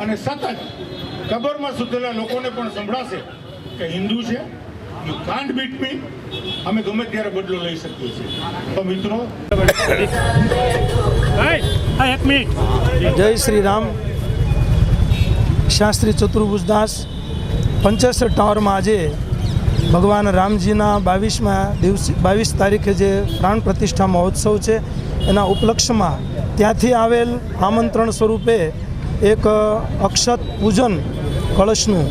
અને સતત કબરમાં સુધેલા લોકોને પણ સંભળાશે કે હિન્દુ છે યુ કાન્ટ બીટ મી અમે ગમે ત્યારે બદલો લઈ શકીએ છીએ. તો મિત્રો એક મિનિટ. જય શ્રી રામ. શાસ્ત્રી ચતુર્ભુજદાસ પંચેસર ટાવરમાં આજે ભગવાન રામજીના બાવીસમાં દિવસ બાવીસ તારીખે જે પ્રાણ પ્રતિષ્ઠા મહોત્સવ છે એના ઉપલક્ષમાં ત્યાંથી આવેલ આમંત્રણ સ્વરૂપે એક અક્ષત પૂજન કળશનું.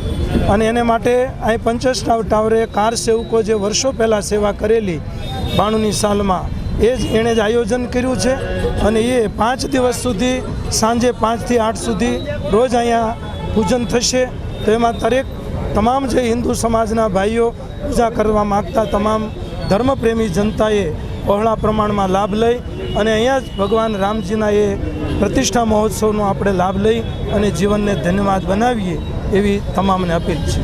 અને એને માટે અહીં પંચસ ટાવરે કાર સેવકો જે વર્ષો પહેલાં સેવા કરેલી બાણુની સાલમાં, એ જ એણે જ આયોજન કર્યું છે. અને એ પાંચ દિવસ સુધી, સાંજે પાંચથી આઠ સુધી રોજ અહીંયા પૂજન થશે. તો એમાં દરેક, તમામ જે હિન્દુ સમાજના ભાઈઓ પૂજા કરવા માગતા તમામ ધર્મપ્રેમી જનતાએ બહોળા પ્રમાણમાં લાભ લઈ અને અહીંયા જ ભગવાન રામજીના એ પ્રતિષ્ઠા મહોત્સવનો આપણે લાભ લઈ અને જીવનને ધન્યવાદ બનાવીએ એવી તમામને અપીલ છે.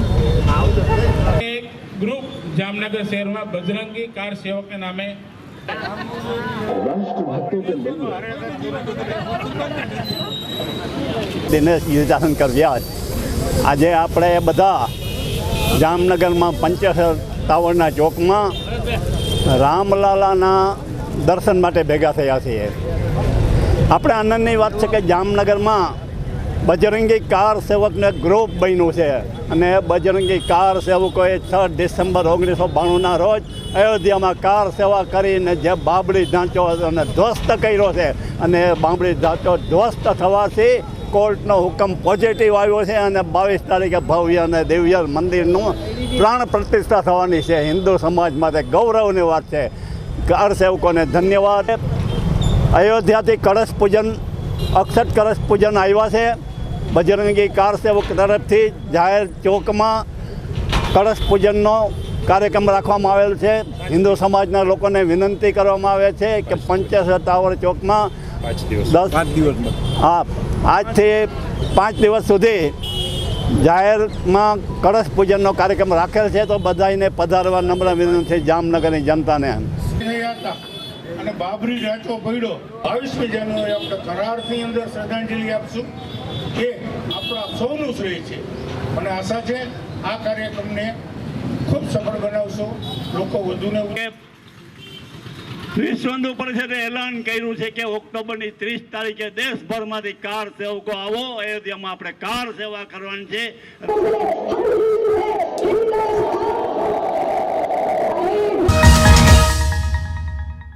ગ્રુપ જામનગર શહેરમાં બજરંગી કાર સેવકના નામે દિનેશ યુજાશંકર વ્યાસ આજે આપણે બધા જામનગરમાં પંચેસર ટાવરના ચોકમાં રામલાલાના દર્શન માટે ભેગા થયા છીએ. આપણે આનંદની વાત છે કે જામનગરમાં બજરંગી કાર સેવકને ગ્રુપ બન્યું છે. અને બજરંગી કાર સેવકોએ છ ડિસેમ્બર ઓગણીસો બાણુંના રોજ અયોધ્યામાં કાર સેવા કરીને જે બાબળી ઢાંચો અને ધ્વસ્ત કર્યો છે. અને બાબળી ઢાંચો ધ્વસ્ત થવાથી કોર્ટનો હુકમ પોઝિટિવ આવ્યો છે અને બાવીસ તારીખે ભવ્ય અને દિવ્ય મંદિરનું પ્રાણ પ્રતિષ્ઠા થવાની છે. હિન્દુ સમાજ માટે ગૌરવની વાત છે. કાર સેવકોને ધન્યવાદ. અયોધ્યાથી કળશ પૂજન અક્ષત કળશ પૂજન આવ્યા છે. બજરંગી કાર સેવક તરફથી જાહેર ચોકમાં કળશ પૂજનનો કાર્યક્રમ રાખવામાં આવેલ છે. હિન્દુ સમાજના લોકોને વિનંતી કરવામાં આવે છે કે પંચેસર ટાવર ચોકમાં દસ હા આજથી પાંચ દિવસ સુધી જાહેરમાં કળશ પૂજનનો કાર્યક્રમ રાખેલ છે. તો બધાને પધારવા નમ્ર વિનંતી જામનગરની જનતાને. અને બાબરી ઢાંચો પડ્યો. બાવીસમી જાન્યુઆરી આપણે કરારની અંદર શ્રદ્ધાંજલિ આપશું કે આપણા સૌનું શ્રેય છે. અને આશા છે આ કાર્યક્રમને ખૂબ સફળ બનાવશો. લોકો વધુને વિશ્વંદુ પરિષદે એલાન કર્યું છે કે ઓક્ટોબરની ત્રીસ તારીખે દેશભરમાંથી કાર સેવકો આવો. અયોધ્યામાં આપણે કાર સેવા કરવાની છે.